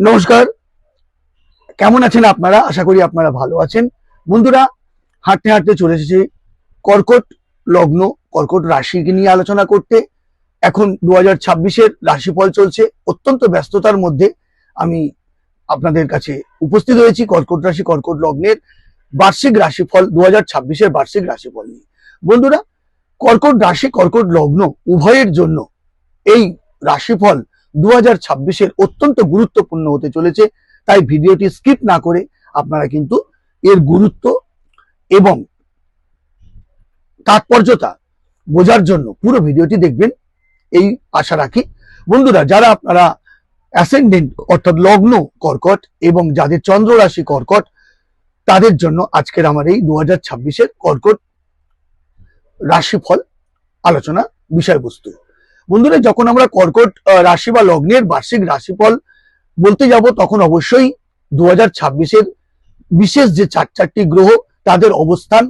নমস্কার। কেমন আছেন আপনারা? আশা করি আপনারা ভালো আছেন। বন্ধুরা, হাঁটতে হাঁটতে চলে এসেছি কর্কট লগ্ন, কর্কট রাশিকে নিয়ে আলোচনা করতে। এখন দু হাজার ছাব্বিশের রাশিফল চলছে। অত্যন্ত ব্যস্ততার মধ্যে আমি আপনাদের কাছে উপস্থিত হয়েছি কর্কট রাশি, কর্কট লগ্নের বার্ষিক রাশিফল দু হাজার ছাব্বিশের বার্ষিক রাশিফল নিয়ে। বন্ধুরা, কর্কট রাশি, কর্কট লগ্ন উভয়ের জন্য এই রাশিফল দু হাজার অত্যন্ত গুরুত্বপূর্ণ হতে চলেছে। তাই ভিডিওটি স্কিপ না করে আপনারা কিন্তু এর গুরুত্ব এবং তাৎপর্যতা বোঝার জন্য পুরো ভিডিওটি দেখবেন। এই আশা রাখি। বন্ধুরা, যারা আপনারা অ্যাসেন্ডেন্ট অর্থাৎ লগ্ন কর্কট এবং যাদের চন্দ্র রাশি কর্কট, তাদের জন্য আজকের আমার এই দু হাজার ছাব্বিশের কর্কট রাশিফল আলোচনা বিষয়বস্তু। বন্ধুরা, যখন আমরা কর্কট রাশি বা লগ্নের বার্ষিক রাশিফল বলতে যাব, তখন অবশ্যই দু হাজার বিশেষ যে চার চারটি গ্রহ, তাদের অবস্থান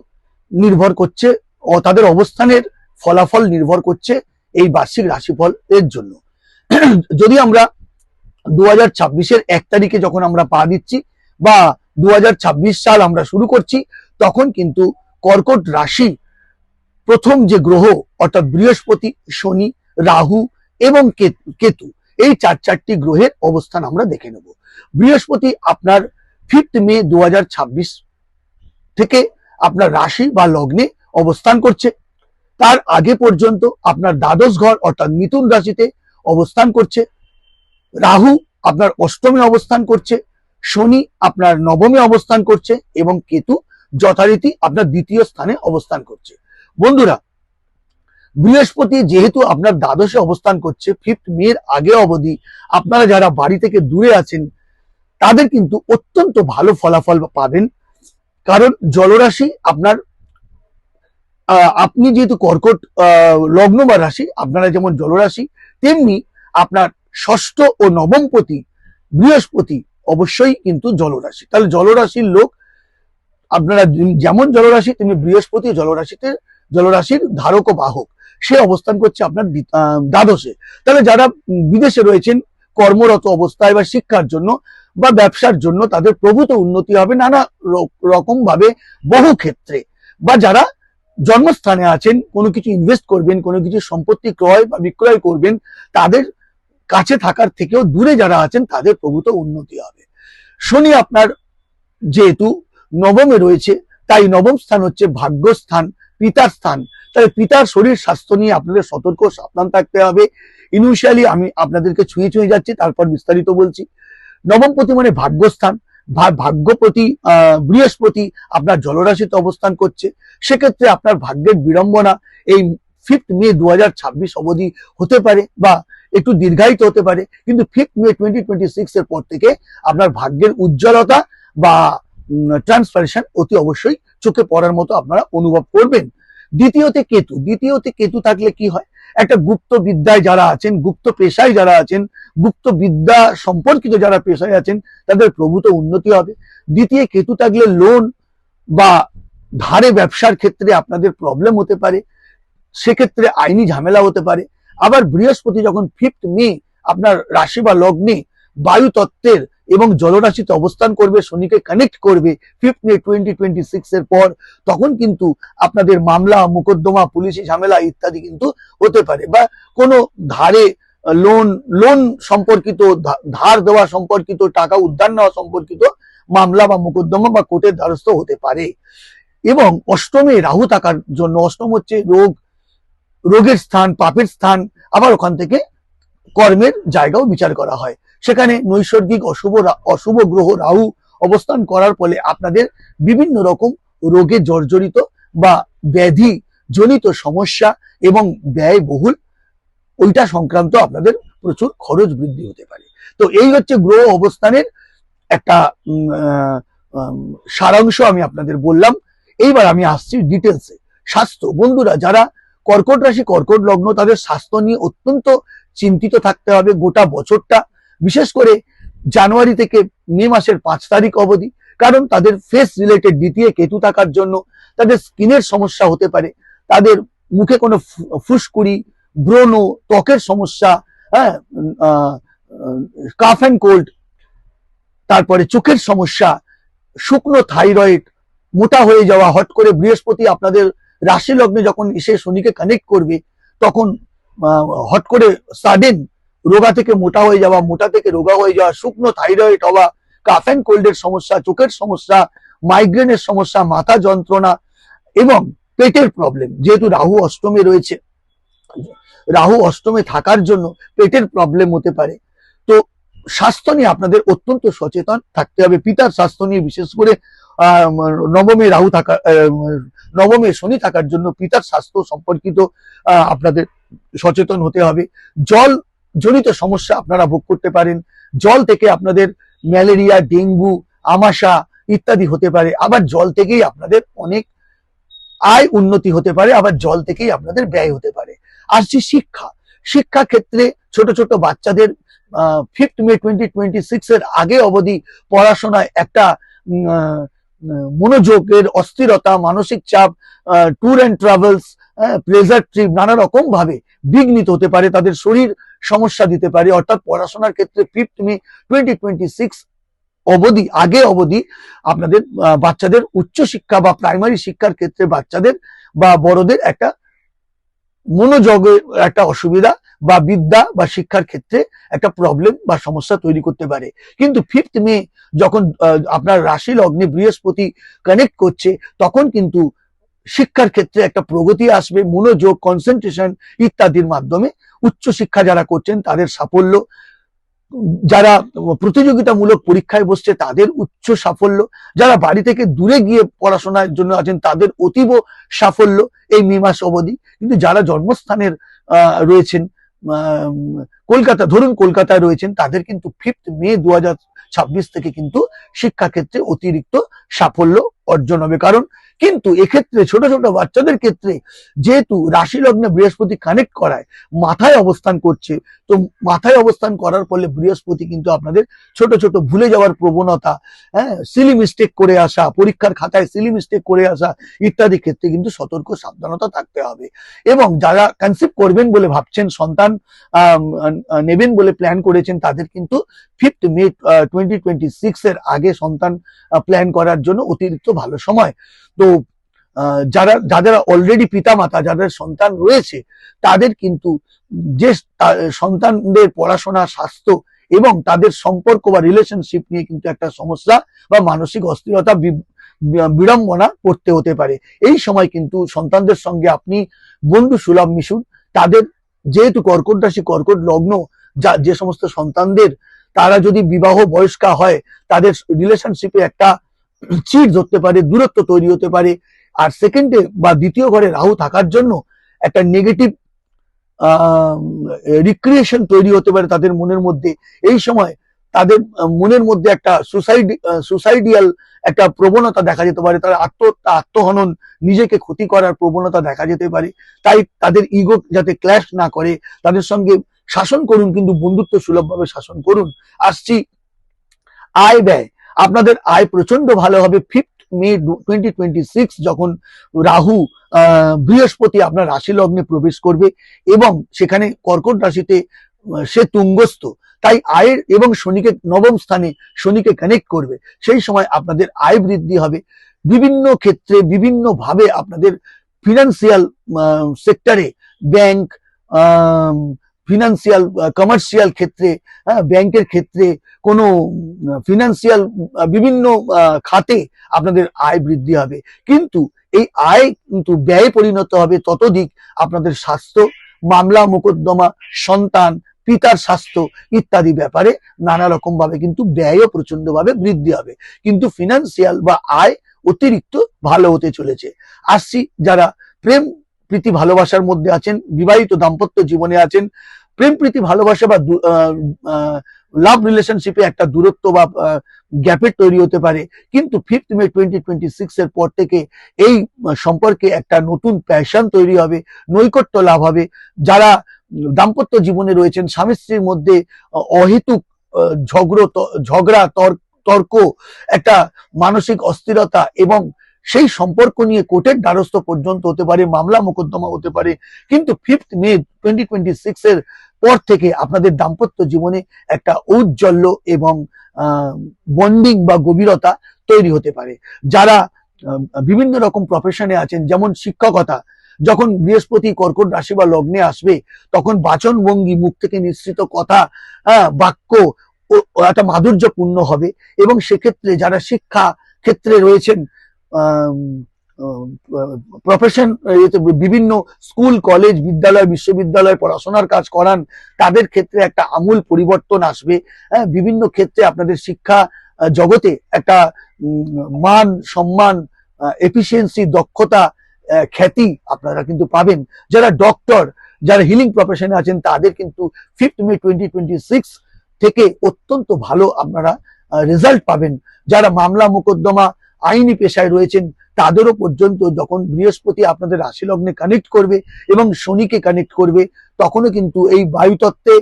নির্ভর করছে, ও তাদের অবস্থানের ফলাফল নির্ভর করছে এই বার্ষিক রাশিফল এর জন্য। যদি আমরা দু হাজার এক তারিখে যখন আমরা পা দিচ্ছি বা দু সাল আমরা শুরু করছি, তখন কিন্তু কর্কট রাশি প্রথম যে গ্রহ, অর্থাৎ বৃহস্পতি, শনি রাহু এবং কেতু এই চার চারটি গ্রহের অবস্থান আমরা দেখে নেব। বৃহস্পতি আপনার ফিফথ মে দু হাজার ছাব্বিশ থেকে আপনার রাশি বা লগ্নে অবস্থান করছে। তার আগে পর্যন্ত আপনার দ্বাদশ ঘর অর্থাৎ মিথুন রাশিতে অবস্থান করছে। রাহু আপনার অষ্টমে অবস্থান করছে। শনি আপনার নবমে অবস্থান করছে এবং কেতু যথারীতি আপনার দ্বিতীয় স্থানে অবস্থান করছে। বন্ধুরা বৃহস্পতি যেহেতু আপনার দ্বাদশে অবস্থান করছে ফিফথ মের আগে অবধি আপনারা যারা বাড়ি থেকে দূরে আছেন, তাদের কিন্তু অত্যন্ত ভালো ফলাফল পাবেন। কারণ জলরাশি আপনার আপনি যেহেতু কর্কট লগ্ন বা রাশি, আপনারা যেমন জলরাশি, তেমনি আপনার ষষ্ঠ ও নবমপতি বৃহস্পতি অবশ্যই কিন্তু জলরাশি। তাহলে জলরাশির লোক, আপনারা যেমন জলরাশি, তেমনি বৃহস্পতি জলরাশিতে, জলরাশির ধারক ও বাহক। সে অবস্থান করছে আপনার দ্বি- দ্বাদশে। তাহলে যারা বিদেশে রয়েছেন, কর্মরত অবস্থায় বা শিক্ষার জন্য বা ব্যবসার জন্য তাদের প্রভূত উন্নতি হবে নানা রকম ভাবে বহু ক্ষেত্রে। বা যারা জন্মস্থানে আছেন, কোনো কিছু ইনভেস্ট করবেন, কোনো কিছু সম্পত্তি ক্রয় বা বিক্রয় করবেন, তাদের কাছে থাকার থেকেও দূরে যারা আছেন, তাদের প্রভূত উন্নতি হবে। শনি আপনার যেহেতু নবমে রয়েছে, তাই নবম স্থান হচ্ছে ভাগ্যস্থান, পিতার স্থান। তাহলে পিতার শরীর স্বাস্থ্য নিয়ে আপনাদের সতর্ক সাবধান থাকতে হবে। ইনিশিয়ালি আমি আপনাদেরকে ছুঁয়ে ছুঁয়ে যাচ্ছি তারপর বিস্তারিত বলছি। নবমপতি মানে ভাগ্যস্থান। ভা- ভাগ্যপতি আহ, বৃহস্পতি আপনার জলরাশিতে অবস্থান করছে। সেক্ষেত্রে আপনার ভাগ্যের বিড়ম্বনা এই ফিফথ মে দু ছাব্বিশ অবধি হতে পারে বা একটু দীর্ঘায়িত হতে পারে। কিন্তু fifth May twenty twenty six এর পর থেকে আপনার ভাগ্যের উজ্জ্বলতা বা ট্রান্সফারেশন অতি অবশ্যই চোখে পড়ার মতো আপনারা অনুভব করবেন। দ্বিতীয়তে কেতু। দ্বিতীয়তে কেতু থাকলে কি হয়? একটা গুপ্ত বিদ্যায় যারা আছেন, গুপ্ত পেশায় যারা আছেন, গুপ্ত বিদ্যা সম্পর্কিত যারা পেশায় আছেন, তাদের প্রভূত উন্নতি হবে। দ্বিতীয় কেতু থাকলে লোন বা ধারে ব্যবসার ক্ষেত্রে আপনাদের প্রবলেম হতে পারে। সেক্ষেত্রে আইনি ঝামেলা হতে পারে। আবার বৃহস্পতি যখন ফিফথ মে আপনার রাশি বা লগ্নে বায়ু তত্ত্বের এবং জলরাশিতে অবস্থান করবে, শনিকে কানেক্ট করবে fifth May twenty twenty six এর পর, তখন কিন্তু আপনাদের মামলা, মোকদ্দমা, পুলিশি ঝামেলা ইত্যাদি কিন্তু হতে পারে বা কোনো ধারে লোন লোন সম্পর্কিত ধার দেওয়া সম্পর্কিত, টাকা উদ্ধার নেওয়া সম্পর্কিত মামলা বা মোকদ্দমা বা কোর্টের দ্বারস্থ হতে পারে। এবং অষ্টমে রাহু থাকার জন্য, অষ্টম হচ্ছে রোগ, রোগের স্থান, পাপের স্থান, আবার ওখান থেকে কর্মের জায়গাও বিচার করা হয়। সেখানে নৈসর্গিক অশুভ অশুভ গ্রহ রাহু অবস্থান করার ফলে আপনাদের বিভিন্ন রকম রোগে জর্জরিত বা ব্যাধি জনিত সমস্যা এবং ব্যয়বহুল ওইটা সংক্রান্ত আপনাদের প্রচুর খরচ বৃদ্ধি হতে পারে। তো এই হচ্ছে গ্রহ অবস্থানের একটা সারাংশ আমি আপনাদের বললাম। এইবার আমি আসছি ডিটেলসে স্বাস্থ্য। বন্ধুরা, যারা কর্কট রাশি, কর্কট লগ্ন, তাদের স্বাস্থ্য নিয়ে অত্যন্ত চিন্তিত থাকতে হবে। গোটা বছরটা বিশেষ করে জানুয়ারি থেকে মে মাসের পাঁচ তারিখ অবধি, কারণ তাদের ফেস রিলেটেড দ্বিতীয় কেতু থাকার জন্য তাদের স্কিনের সমস্যা হতে পারে। তাদের মুখে কোনো ফুসকুড়ি, ব্রণ, ত্বকের সমস্যা হ্যাঁ কাফ অ্যান্ড কোল্ড তারপরে চোখের সমস্যা, শুকনো থাইরয়েড মোটা হয়ে যাওয়া, হট করে বৃহস্পতি আপনাদের রাশি লগ্নে যখন এসে শনিকে কানেক্ট করবে, তখন হট করে সাডেন রোগা থেকে মোটা হয়ে যাওয়া, মোটা থেকে রোগা হয়ে যাওয়া, শুকনো থাইরয়েড হওয়া, কাফ অ্যান্ড কোল্ডের সমস্যা, চোখের সমস্যা, মাইগ্রেনের সমস্যা, মাথা যন্ত্রণা এবং পেটের প্রবলেম যেহেতু রাহু অষ্টমে রয়েছে, রাহু অষ্টমে থাকার জন্য পেটের প্রবলেম হতে পারে। তো স্বাস্থ্য নিয়ে আপনাদের অত্যন্ত সচেতন থাকতে হবে। পিতার স্বাস্থ্য নিয়ে বিশেষ করে নবমে রাহু থাকা নবমে শনি থাকার জন্য পিতার স্বাস্থ্য সম্পর্কিত আপনাদের সচেতন হতে হবে। জল জনিত সমস্যা আপনারা ভোগ করতে পারেন। জল থেকে আপনাদের ম্যালেরিয়া, ডেঙ্গু, আমাশা ইত্যাদি হতে পারে। আবার জল থেকেই আপনাদের অনেক আয় উন্নতি হতে পারে, আবার জল থেকেই আপনাদের ব্যয় হতে পারে। আসছি শিক্ষা। শিক্ষা ক্ষেত্রে ছোট ছোট বাচ্চাদের fifth May twenty twenty six এর আগে অবধি পড়াশোনায় একটা মনোযোগের অস্থিরতা, মানসিক চাপ tour and travels pleasure trip নানা রকম ভাবে বিঘ্নিত হতে পারে, তাদের শরীর সমস্যা দিতে পারে, অর্থাৎ পড়াশোনার ক্ষেত্রে ফিফথ মে অবধি আগে অবধি আপনাদের বাচ্চাদের উচ্চ শিক্ষা বা প্রাইমারি শিক্ষার ক্ষেত্রে বাচ্চাদের বা বড়দের একটা মনোযোগের একটা অসুবিধা বা বিদ্যা বা শিক্ষার ক্ষেত্রে একটা প্রবলেম বা সমস্যা তৈরি করতে পারে। কিন্তু ফিফথ মে যখন আপনার রাশি লগ্নে বৃহস্পতি কানেক্ট করছে, তখন কিন্তু শিক্ষার ক্ষেত্রে একটা প্রগতি আসবে, মনোযোগ কনসেন্ট্রেশন ইত্যাদির মাধ্যমে উচ্চ শিক্ষা যারা করছেন তাদের সাফল্য। যারা প্রতিযোগিতামূলক পরীক্ষায় বসছে তাদের উচ্চ সাফল্য। যারা বাড়ি থেকে দূরে গিয়ে পড়াশোনার জন্য আছেন তাদের অতীব সাফল্য এই মে মাস অবধি। কিন্তু যারা জন্মস্থানের রয়েছেন কলকাতা, ধরুন কলকাতায় রয়েছেন তাদের কিন্তু ফিফথ মে দু থেকে কিন্তু শিক্ষাক্ষেত্রে অতিরিক্ত সাফল্য অর্জন হবে। কারণ কিন্তু এক্ষেত্রে ছোট ছোট বাচ্চাদের ক্ষেত্রে যেহেতু রাশি লগ্নে বৃহস্পতি কানেক্ট করায়, মাথায় অবস্থান করছে, তো মাথায় অবস্থান করার ফলে বৃহস্পতি কিন্তু আপনাদের ছোট ছোট ভুলে যাওয়ার প্রবণতা হ্যাঁ সিলি মিস্টেক করে আসা, পরীক্ষার খাতায় সিলি মিস্টেক করে আসা ইত্যাদি ক্ষেত্রে কিন্তু সতর্ক, সাবধানতা থাকতে হবে। এবং যারা কনসিভ করবেন বলে ভাবছেন, সন্তান নেবেন বলে প্ল্যান করেছেন, তাদের কিন্তু fifth May twenty twenty six এর আগে সন্তান প্ল্যান করার জন্য অতিরিক্ত ভালো সময়। তো যারা, যাদের অলরেডি পিতামাতা, যাদের সন্তান রয়েছে, তাদের কিন্তু যে সন্তানদের পড়াশোনা, স্বাস্থ্য এবং তাদের সম্পর্ক বা রিলেশনশিপ নিয়ে কিন্তু একটা সমস্যা বা মানসিক অস্থিরতা বিড়ম্বনা করতে হতে পারে। এই সময় কিন্তু সন্তানদের সঙ্গে আপনি বন্ধু সুলভ মিশুন। তাদের যেহেতু কর্কট রাশি, কর্কট লগ্ন, যা, যে সমস্ত সন্তানদের, তারা যদি বিবাহ বয়স্কা হয়, তাদের রিলেশনশিপে একটা চিট ধরতে পারে, দূরত্ব তৈরি হতে পারে। আর সেকেন্ডে বা দ্বিতীয় ঘরে রাহু থাকার জন্য একটা নেগেটিভ রিক্রিয়েশন তৈরি হতে পারে তাদের মনের মধ্যে। এই সময় তাদের মনের মধ্যে একটা সুসাইড সুসাইডিয়াল একটা প্রবণতা দেখা যেতে পারে। তারা আত্মহত্যা, আত্মহনন, নিজেকে ক্ষতি করার প্রবণতা দেখা যেতে পারে। তাই তাদের ইগো যাতে ক্ল্যাশ না করে, তাদের সঙ্গে শাসন করুন, কিন্তু বন্ধুত্ব সুলভ ভাবে শাসন করুন। আসছি আয় ব্যয়। আপনাদের আয় প্রচণ্ড ভালো হবে। Fifth May twenty twenty six যখন রাহু বৃহস্পতি আপনার রাশি লগ্নে প্রবেশ করবে এবং সেখানে কর্কট রাশিতে সে তুঙ্গস্থ। তাই আয়ের এবং শনিকে, নবম স্থানে শনিকে কানেক্ট করবে। সেই সময় আপনাদের আয় বৃদ্ধি হবে। বিভিন্ন ক্ষেত্রে বিভিন্ন ভাবে আপনাদের ফিনান্সিয়াল সেক্টরে ব্যাংক ফিনান্সিয়াল কমার্শিয়াল ক্ষেত্রে হ্যাঁ, ব্যাংকের ক্ষেত্রে কোনো ফিনান্সিয়াল বিভিন্ন খাতে আপনাদের আয় বৃদ্ধি হবে। কিন্তু এই আয় কিন্তু ব্যয়ে পরিণত হবে ততদিক আপনাদের স্বাস্থ্য মামলা মোকদ্দমা সন্তান পিতার স্বাস্থ্য ইত্যাদি ব্যাপারে নানা রকম ভাবে কিন্তু ব্যয়ও প্রচণ্ড ভাবে বৃদ্ধি হবে। কিন্তু ফিনান্সিয়াল বা আয় অতিরিক্ত ভালো হতে চলেছে। আসছি যারা প্রেম প্রীতি ভালোবাসার মধ্যে আছেন, বিবাহিত দাম্পত্য জীবনে আছেন। প্রেম, প্রীতি, ভালোবাসা বা লাভ রিলেশনশিপে একটা দূরত্ব বা গ্যাপের তৈরি হতে পারে। কিন্তু fifth May twenty twenty six এর পর থেকে এই সম্পর্কে একটা নতুন প্যাশন তৈরি হবে, নৈকট্য লাভ হবে। যারা দাম্পত্য জীবনে রয়েছেন, স্বামী স্ত্রীর মধ্যে অহেতুক ঝগড়ো ঝগড়া, তর- তর্ক, একটা মানসিক অস্থিরতা এবং সেই সম্পর্ক নিয়ে কোর্টের দ্বারস্থ পর্যন্ত হতে পারে মামলা মোকদ্দমা হতে পারে। কিন্তু ফিফথ মে টোয়েন্টি টোয়েন্টি এর পর থেকে আপনাদের দাম্পত্য জীবনে একটা ঔজ্জ্বল্য এবং বন্ডিং বা গভীরতা তৈরি হতে পারে। যারা বিভিন্ন রকম প্রফেশনে আছেন যেমন শিক্ষকতা যখন বৃহস্পতি কর্কট রাশি বা লগ্নে আসবে তখন বাচন ভঙ্গি মুখ থেকে নিঃসৃত কথা হ্যাঁ, বাক্য একটা মাধুর্যপূর্ণ হবে। এবং সেক্ষেত্রে যারা শিক্ষা ক্ষেত্রে রয়েছেন প্রফেশন বিভিন্ন স্কুল কলেজ বিদ্যালয়, বিশ্ববিদ্যালয় পড়াশোনার কাজ করান, তাদের ক্ষেত্রে একটা আমূল পরিবর্তন আসবে। হ্যাঁ বিভিন্ন ক্ষেত্রে আপনাদের শিক্ষা জগতে একটা মান, সম্মান এফিসিয়েন্সি দক্ষতা খ্যাতি আপনারা কিন্তু পাবেন। যারা ডক্টর যারা হিলিং প্রফেশনে আছেন, তাদের কিন্তু fifth May twenty twenty six থেকে অত্যন্ত ভালো আপনারা রেজাল্ট পাবেন। যারা মামলা, মোকদ্দমা আইনি পেশায় রয়েছেন, তাদেরও পর্যন্ত যখন বৃহস্পতি আপনাদের রাশি লগ্নে কানেক্ট করবে এবং শনিকে কানেক্ট করবে, তখনও কিন্তু এই বায়ুতত্ত্বে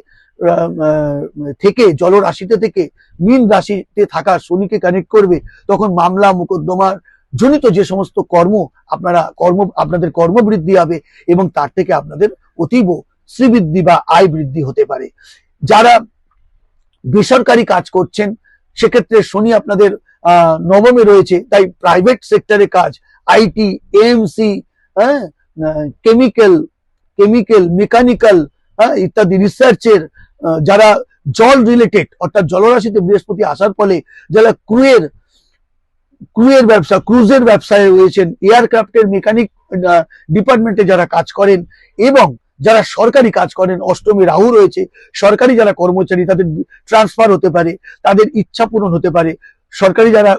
থেকে, জলরাশিতে থেকে, মীন রাশিতে থাকা শনিকে কানেক্ট করবে, তখন মামলা মোকদ্দমার জনিত যে সমস্ত কর্ম আপনারা, কর্ম, আপনাদের কর্মবৃদ্ধি হবে এবং তার থেকে আপনাদের অতীব শ্রীবৃদ্ধি বা আয় বৃদ্ধি হতে পারে। যারা বেসরকারি কাজ করছেন, সেক্ষেত্রে শনি আপনাদের নবমে রয়েছে, তাই প্রাইভেট সেক্টরে কাজ আইটি এমসি হ্যাঁ কেমিক্যাল কেমিক্যাল মেকানিক্যাল হ্যাঁ ইত্যাদি রিসার্চের যারা জল রিলেটেড অর্থাৎ জলরাশিতে বৃহস্পতি আসার ফলে যারা ক্রুয়ের ক্রুয়ের ব্যবসা ক্রুজের ব্যবসায় রয়েছেন এয়ারক্রাফটের মেকানিক ডিপার্টমেন্টে যারা কাজ করেন এবং যারা সরকারি কাজ করেন, অষ্টমী রাহু রয়েছে, সরকারি যারা কর্মচারী, তাদের ট্রান্সফার হতে পারে, তাদের ইচ্ছা পূরণ হতে পারে সরকারি যারা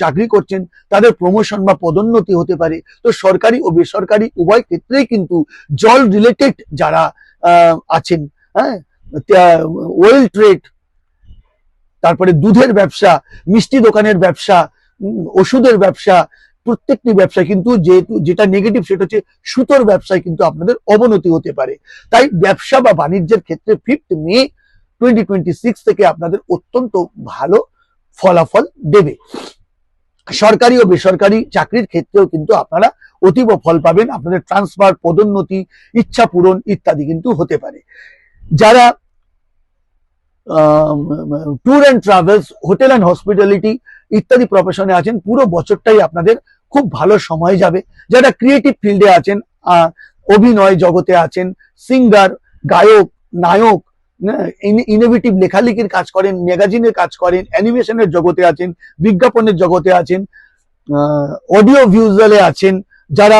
চাকরি করছেন, তাদের প্রমোশন বা পদোন্নতি হতে পারে। তো সরকারি ও বেসরকারি উভয় ক্ষেত্রেই কিন্তু জল রিলেটেড যারা আছেন হ্যাঁ ওয়েল ট্রেড তারপরে দুধের ব্যবসা, মিষ্টি দোকানের ব্যবসা ওষুধের ব্যবসা, প্রত্যেকটি ব্যবসা কিন্তু যেহেতু, যেটা নেগেটিভ সেটা হচ্ছে সুতোর ব্যবসায় কিন্তু আপনাদের অবনতি হতে পারে। তাই ব্যবসা বা বাণিজ্যের ক্ষেত্রে ফিফথ মে টোয়েন্টি থেকে আপনাদের অত্যন্ত ভালো ফলাফল দেবে। সরকারি ও বেসরকারি চাকরির ক্ষেত্রেও কিন্তু আপনারা অতীব ফল পাবেন। আপনাদের ট্রান্সফার পদোন্নতি, ইচ্ছা পূরণ ইত্যাদি কিন্তু হতে পারে। যারা tour and travels hotel and hospitality ইত্যাদি প্রফেশনে আছেন, পুরো বছরটাই আপনাদের খুব ভালো সময় যাবে। যারা ক্রিয়েটিভ ফিল্ডে আছেন অভিনয় জগতে আছেন সিঙ্গার গায়ক, নায়ক ইনোভেটিভ লেখালেখির কাজ করেন, ম্যাগাজিনের কাজ করেন, অ্যানিমেশনের জগতে আছেন, বিজ্ঞাপনের জগতে আছেন অডিও ভিউজুয়ালে আছেন, যারা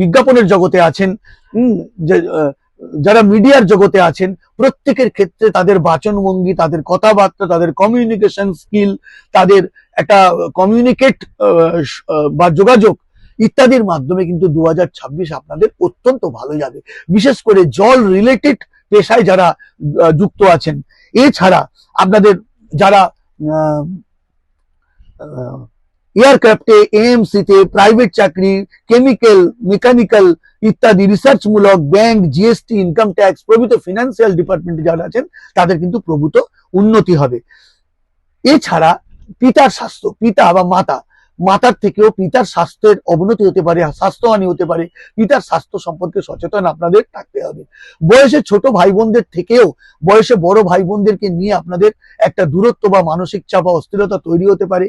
বিজ্ঞাপনের জগতে আছেন যারা মিডিয়ার জগতে আছেন, প্রত্যেকের ক্ষেত্রে তাদের বাচনভঙ্গি, তাদের কথাবার্তা, তাদের কমিউনিকেশন স্কিল তাদের একটা কমিউনিকেট বা যোগাযোগ ইত্যাদির মাধ্যমে কিন্তু দু হাজার ছাব্বিশ আপনাদের অত্যন্ত ভালো যাবে। বিশেষ করে জল রিলেটেড পেশায় যারা যুক্ত আছেন। এছাড়া আপনাদের যারা এয়ারক্রাফটে এএমসিতে প্রাইভেট চাকরি কেমিক্যাল মেকানিক্যাল ইত্যাদি রিসার্চমূলক ব্যাংক জিএসটি ইনকাম ট্যাক্স প্রভৃত ফিনান্সিয়াল ডিপার্টমেন্টে যারা আছেন, তাদের কিন্তু প্রভূত উন্নতি হবে। এছাড়া পিতার স্বাস্থ্য, পিতা বা মাতা মাতার থেকেও পিতার স্বাস্থ্যের অবনতি হতে পারে, স্বাস্থ্যহানি হতে পারে, পিতার স্বাস্থ্য সম্পর্কে সচেতন আপনাদের থাকতে হবে। বয়সে ছোট ভাই বোনদের থেকেও, বয়সে বড় ভাই বোনদেরকে নিয়ে আপনাদের একটা দূরত্ব বা মানসিক চাপ বা অস্থিরতা তৈরি হতে পারে।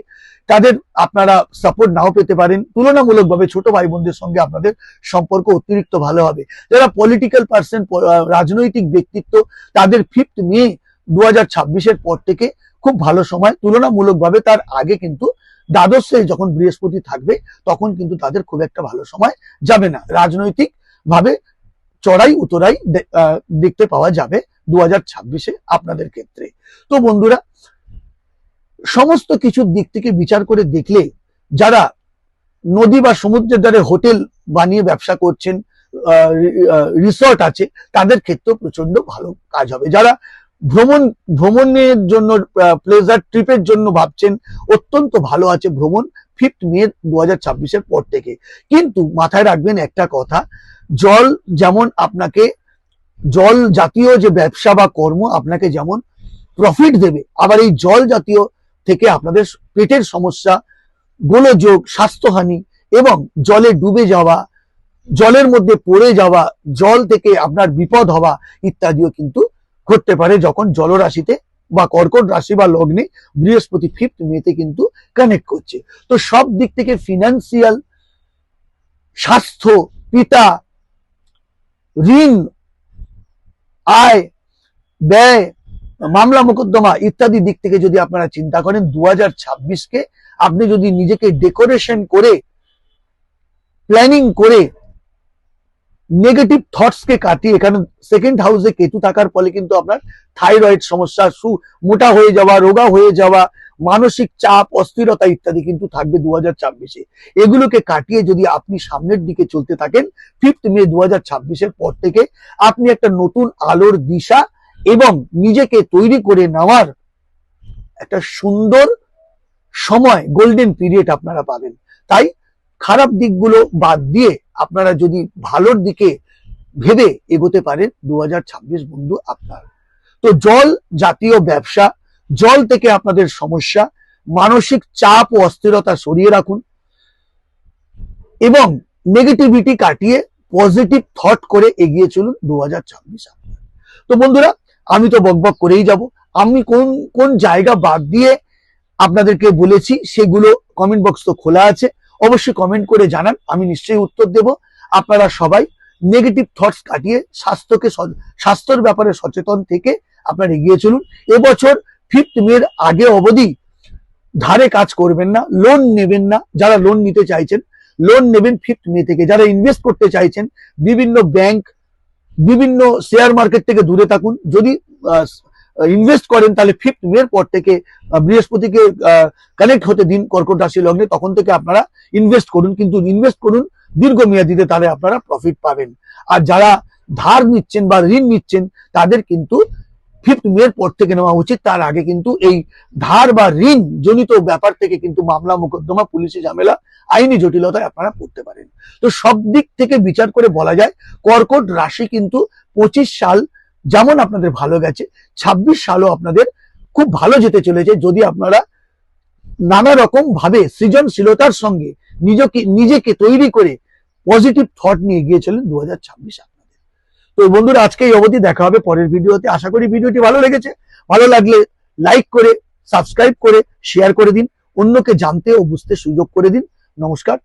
তাদের আপনারা সাপোর্ট নাও পেতে পারেন। তুলনামূলকভাবে ছোট ভাই বোনদের সঙ্গে আপনাদের সম্পর্ক অতিরিক্ত ভালো হবে। যারা পলিটিক্যাল পার্সন রাজনৈতিক ব্যক্তিত্ব, তাদের ফিফথ মে দু হাজার পর থেকে খুব ভালো সময়। তুলনামূলকভাবে তার আগে কিন্তু দ্বাদশে যখন বৃহস্পতি থাকবে, তখন কিন্তু তাদের খুব একটা ভালো সময় যাবে না। রাজনৈতিক ভাবে চড়াই উতরাই দেখতে পাওয়া যাবে দু হাজার আপনাদের ক্ষেত্রে। তো বন্ধুরা, সমস্ত কিছুর দিক থেকে বিচার করে দেখলে, যারা নদী বা সমুদ্রের ধারে হোটেল বানিয়ে ব্যবসা করছেন রিসর্ট আছে, তাদের ক্ষেত্রেও প্রচণ্ড ভালো কাজ হবে। যারা ভ্রমণ, ভ্রমণের জন্য প্লেজার ট্রিপের জন্য ভাবছেন, অত্যন্ত ভালো আছে ভ্রমণ ফিফথ মে দু হাজার পর থেকে। কিন্তু মাথায় রাখবেন একটা কথা, জল যেমন আপনাকে, জল জাতীয় যে ব্যবসা বা কর্ম আপনাকে যেমন প্রফিট দেবে, আবার এই জল জাতীয় থেকে আপনাদের পেটের সমস্যা, গোলযোগ, স্বাস্থ্যহানি এবং জলে ডুবে যাওয়া, জলের মধ্যে পড়ে যাওয়া, জল থেকে আপনার বিপদ হওয়া ইত্যাদিও কিন্তু ঘটতে পারে যখন জলরাশিতে বা কর্কট রাশি বা লগ্নে বৃহস্পতি ফিফথ মেতে কিন্তু কানেক্ট করছে। তো সব দিক থেকে ফিনান্সিয়াল স্বাস্থ্য, পিতা, ঋণ, আয়, ব্যয়, মামলা মোকদ্দমা ইত্যাদি দিক থেকে যদি আপনারা চিন্তা করেন দু হাজার কে আপনি যদি নিজেকে ডেকোরেশন করে প্ল্যানিং করে নেগেটিভ থটস কে কাটিয়ে এখানে সেকেন্ড হাউসে কেতু থাকার ফলে কিন্তু আপনার থাইরয়েড সমস্যা, সু, মোটা হয়ে যাওয়া, রোগা হয়ে যাওয়া, মানসিক চাপ, অস্থিরতা ইত্যাদি কিন্তু থাকবে দু হাজার ছাব্বিশে। এগুলোকে কাটিয়ে যদি আপনি সামনের দিকে চলতে থাকেন ফিফথ মে দু হাজার ছাব্বিশের পর থেকে আপনি একটা নতুন আলোর দিশা এবং নিজেকে তৈরি করে নেওয়ার একটা সুন্দর সময় গোল্ডেন পিরিয়ড আপনারা পাবেন। তাই খারাপ দিকগুলো বাদ দিয়ে আপনারা যদি ভালোর দিকে ভেবে এগোতে পারেন দু হাজার ছাব্বিশ বন্ধু আপনার। তো জল জাতীয় ব্যবসা, জল থেকে আপনাদের সমস্যা, মানসিক চাপ ও অস্থিরতা সরিয়ে রাখুন এবং নেগেটিভিটি কাটিয়ে পজিটিভ থট করে এগিয়ে চলুন দু হাজার ছাব্বিশ তো বন্ধুরা, আমি তো বকবক করেই যাব। আমি কোন কোন জায়গা বাদ দিয়ে আপনাদেরকে বলেছি, সেগুলো কমেন্ট বক্স তো খোলা আছে। অবশ্যই কমেন্ট করে জানান, আমি নিশ্চয়ই উত্তর দেব। আপনারা সবাই নেগেটিভ থটস কাটিয়ে স্বাস্থ্যকে স্বাস্থ্যের ব্যাপারে সচেতন থেকে আপনারা এগিয়ে চলুন। এবছর ফিফথ মের আগে অবধি ধারে কাজ করবেন না লোন নেবেন না, যারা লোন নিতে চাইছেন লোন নেবেন ফিফথ মে থেকে। যারা ইনভেস্ট করতে চাইছেন, বিভিন্ন ব্যাংক বিভিন্ন শেয়ার মার্কেট থেকে দূরে থাকুন। যদি ইনভেস্ট করেন, তাহলে ফিফথ মের পর থেকে বৃহস্পতিকে কানেক্ট হতে দিন কর্কট রাশি লগ্নে, তখন থেকে আপনারা ইনভেস্ট করুন। কিন্তু ইনভেস্ট করুন দীর্ঘমেয়াদীতে, তাহলে আপনারা প্রফিট পাবেন। আর যারা ধার নিচ্ছেন বা ঋণ নিচ্ছেন, তাদের কিন্তু ফিফথ মের পর থেকে নেওয়া উচিত। তার আগে কিন্তু এই ধার বা ঋণ জনিত ব্যাপার থেকে কিন্তু মামলা, মোকদ্দমা, পুলিশি ঝামেলা, আইনি জটিলতায় আপনারা পড়তে পারেন। তো সব দিক থেকে বিচার করে বলা যায়, কর্কট রাশি কিন্তু পঁচিশ সাল যেমন আপনাদের ভালো গেছে, ছাব্বিশ সালও আপনাদের খুব ভালো যেতে চলেছে যদি আপনারা নানা রকম ভাবে সৃজনশীলতার সঙ্গে নিজেকে নিজেকে তৈরি করে পজিটিভ থট নিয়ে গিয়েছিলেন দু হাজার ছাব্বিশ আপনাদের। তো বন্ধুরা, আজকে এই অবধি দেখা হবে পরের ভিডিওতে। আশা করি ভিডিওটি ভালো লেগেছে। ভালো লাগলে লাইক করে সাবস্ক্রাইব করে শেয়ার করে দিন। অন্যকে জানতে ও বুঝতে সুযোগ করে দিন। নমস্কার।